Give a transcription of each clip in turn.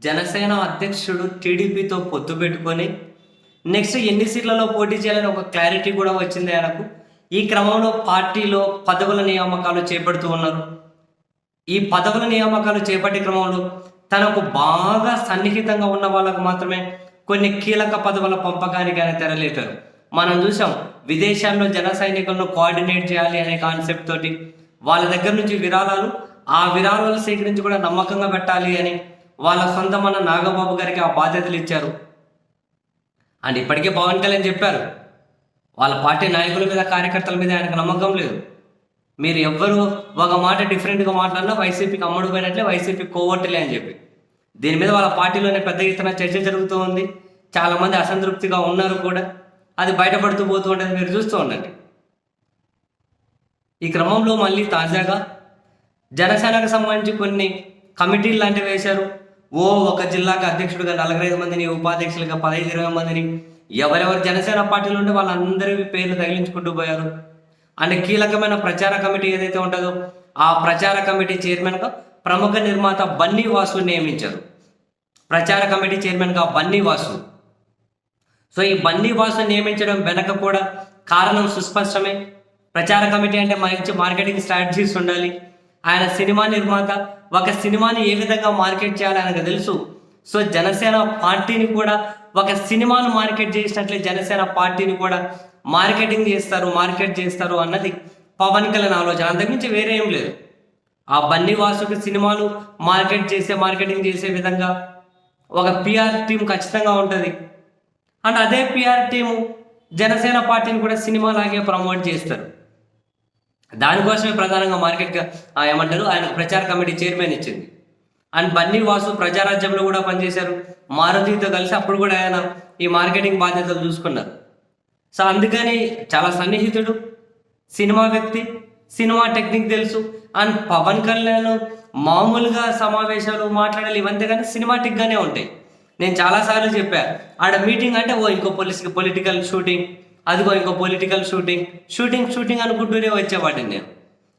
జనసేన అధ్యక్షుడు టీడీపీతో పొత్తు పెట్టుకొని నెక్స్ట్ ఎన్ని సీట్లలో పోటీ చేయాలని ఒక క్లారిటీ కూడా వచ్చింది ఆయనకు. ఈ క్రమంలో పార్టీలో పదవుల నియామకాలు చేపడుతూ ఉన్నారు. ఈ పదవుల నియామకాలు చేపట్టే క్రమంలో తనకు బాగా సన్నిహితంగా ఉన్న వాళ్ళకు మాత్రమే కొన్ని కీలక పదవుల పంపకానికి ఆయన తెరలేటారు మనం చూసాం విదేశాల్లో జన సైనికులను కోఆర్డినేట్ చేయాలి అనే కాన్సెప్ట్ తోటి వాళ్ళ దగ్గర నుంచి విరాళాలు ఆ విరాళాలు సేకరించి కూడా నమ్మకంగా పెట్టాలి అని వాళ్ళ సొంత మన నాగబాబు గారికి ఆ బాధ్యతలు ఇచ్చారు. అండ్ ఇప్పటికే పవన్ కళ్యాణ్ చెప్పారు వాళ్ళ పార్టీ నాయకుల మీద కార్యకర్తల మీద ఆయనకు నమ్మకం లేదు. మీరు ఎవ్వరు ఒక మాట డిఫరెంట్గా మాట్లాడినా వైసీపీకి అమ్ముడు పోయినట్లే వైసీపీ కోవట్లే అని చెప్పి. దీని మీద వాళ్ళ పార్టీలోనే పెద్ద ఎత్తున చర్చ జరుగుతూ ఉంది. చాలామంది అసంతృప్తిగా ఉన్నారు కూడా. అది బయటపడుతూ పోతూ ఉంటుంది మీరు చూస్తూ ఉండండి. ఈ క్రమంలో మళ్ళీ తాజాగా జనసేనకు సంబంధించి కొన్ని కమిటీలు లాంటివి వేశారు. ఓ ఒక జిల్లాకు అధ్యక్షుడిగా నలభై ఐదు మందిని ఉపాధ్యక్షులుగా పదహైదు ఇరవై మందిని ఎవరెవరు జనసేన పార్టీలు ఉంటే వాళ్ళందరి పేర్లు తగిలించుకుంటూ పోయారు. అండ్ కీలకమైన ప్రచార కమిటీ ఏదైతే ఉంటుందో ఆ ప్రచార కమిటీ చైర్మన్గా ప్రముఖ నిర్మాత బన్నీ వాసు నియమించారు. ప్రచార కమిటీ చైర్మన్గా బన్నీ వాసు. సో ఈ బన్నీ వాసు నియమించడం వెనక కూడా కారణం సుస్పష్టమే. ప్రచార కమిటీ అంటే మంచి మార్కెటింగ్ స్ట్రాటజీస్ ఉండాలి. ఆయన సినిమా నిర్మాత ఒక సినిమాని ఏ విధంగా మార్కెట్ చేయాలి ఆయనకు తెలుసు. సో జనసేన పార్టీని కూడా ఒక సినిమాను మార్కెట్ చేసినట్లే జనసేన పార్టీని కూడా మార్కెటింగ్ చేస్తారు మార్కెట్ చేస్తారు అన్నది పవన్ కళ్యాణ్ ఆలోచన. అంతకుమించి వేరే ఏం లేదు. ఆ బన్నీ వాసుకి సినిమాలు మార్కెట్ చేసే మార్కెటింగ్ చేసే విధంగా ఒక పిఆర్ టీం ఖచ్చితంగా ఉంటుంది. అండ్ అదే పిఆర్ టీము జనసేన పార్టీని కూడా సినిమా లాగే ప్రమోట్ చేస్తారు. దానికోసమే ప్రధానంగా మార్కెట్ ఏమంటారు? ఆయన ప్రచార కమిటీ చైర్మన్ ఇచ్చింది. అండ్ బన్నీ వాసు ప్రజారాజ్యంలో కూడా పనిచేశారు. మారుతితో కలిసి అప్పుడు కూడా ఆయన ఈ మార్కెటింగ్ బాధ్యతలు చూసుకున్నారు. సో అందుకని చాలా సన్నిహితుడు సినిమా వ్యక్తి సినిమా టెక్నిక్ తెలుసు. అండ్ పవన్ కళ్యాణ్ మామూలుగా సమావేశాలు మాట్లాడాలి ఇవంతే కానీ సినిమాటిక్గానే ఉంటాయి. నేను చాలాసార్లు చెప్పా ఆడ మీటింగ్ అంటే ఓ ఇంకో పొలిస్ పొలిటికల్ షూటింగ్ అదిగో ఇంకో పొలిటికల్ షూటింగ్ షూటింగ్ షూటింగ్ అనుకుంటూనే వచ్చేవాడిని నేను.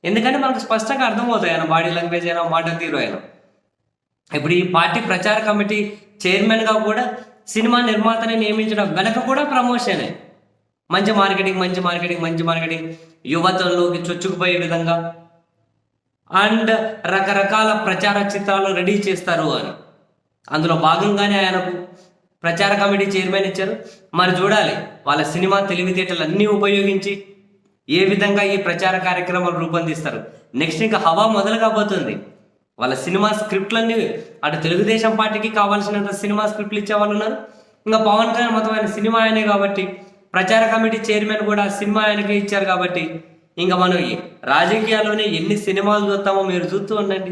ఎందుకంటే మనకు స్పష్టంగా అర్థమవుతాయి ఆయన బాడీ లాంగ్వేజ్ అయినా మాట తీరు అయినా. ఇప్పుడు ఈ పార్టీ ప్రచార కమిటీ చైర్మన్గా కూడా సినిమా నిర్మాతని నియమించడం వెనక కూడా ప్రమోషనే మంచి మార్కెటింగ్ మంచి మార్కెటింగ్ మంచి మార్కెటింగ్. యువతలోకి చొచ్చుకుపోయే విధంగా. అండ్ రకరకాల ప్రచార చిత్రాలు రెడీ చేస్తారు అని. అందులో భాగంగానే ఆయనకు ప్రచార కమిటీ చైర్మన్ ఇచ్చారు. మరి చూడాలి వాళ్ళ సినిమా తెలివితేటలు అన్నీ ఉపయోగించి ఏ విధంగా ఈ ప్రచార కార్యక్రమాలు రూపొందిస్తారు. నెక్స్ట్ ఇంకా హవా మొదలు కాబోతుంది. వాళ్ళ సినిమా స్క్రిప్ట్లన్నీ అటు తెలుగుదేశం పార్టీకి కావాల్సినంత సినిమా స్క్రిప్ట్లు ఇచ్చే వాళ్ళు ఉన్నారు ఇంకా పవన్ కళ్యాణ్ మొత్తం ఆయన సినిమా ఆయనే కాబట్టి ప్రచార కమిటీ చైర్మన్ కూడా సినిమా ఆయనకే ఇచ్చారు కాబట్టి ఇంకా మనం రాజకీయాల్లోనే ఎన్ని సినిమాలు చూస్తామో మీరు చూస్తూ ఉండండి.